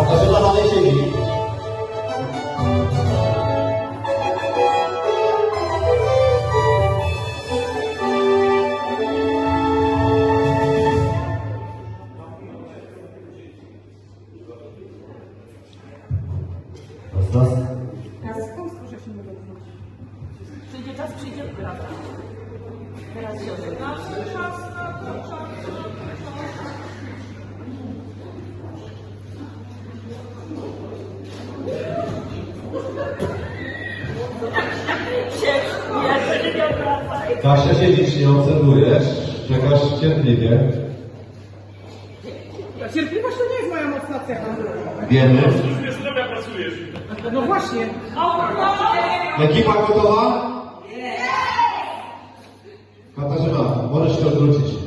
Raz, raz. Teraz przyjdzie prawda. Teraz się odbywa. Kasia siedzisz, nie obserwujesz, czekasz cierpliwie. Cierpliwość to nie jest moja mocna cecha. Wiemy. Wiesz, zdrowia pracujesz. No właśnie. Ekipa gotowa? Katarzyna, możesz się odwrócić.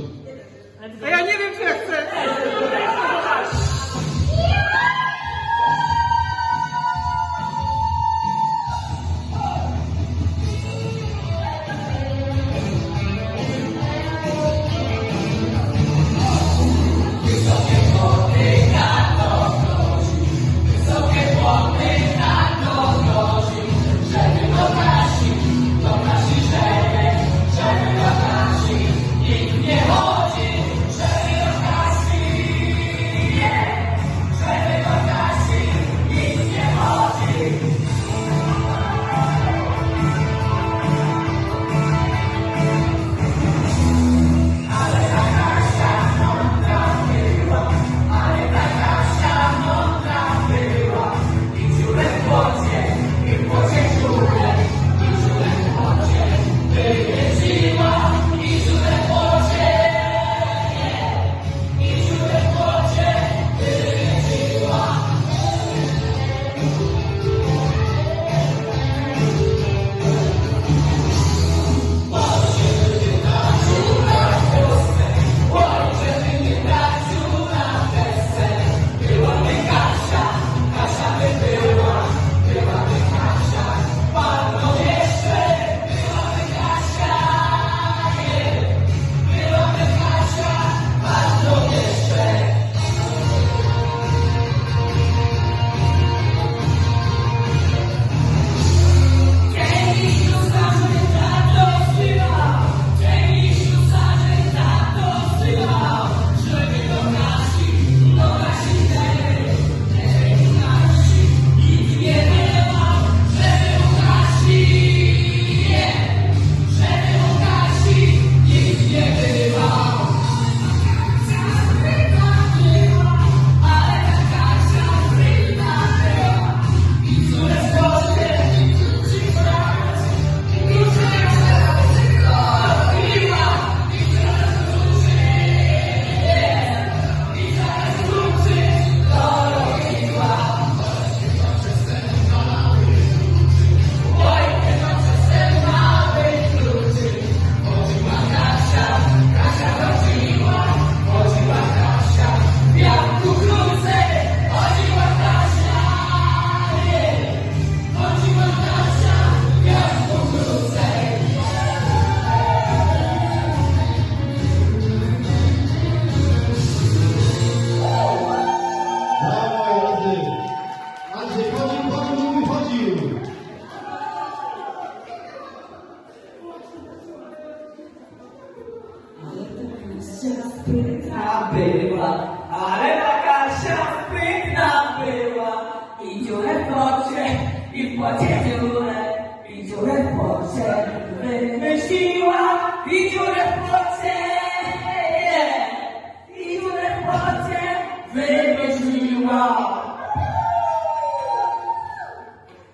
Sprytna była, ale taka sprytna była. I dziurę w pocie, i w pocie dziurę, i dziurę w pocie wymyśliła, i dziurę w pocie, i dziurę pocie wymyśliła.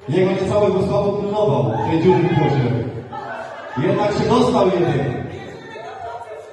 Jego niecały Gustavo pilnował tej dziury w. Jednak się dostał jeden.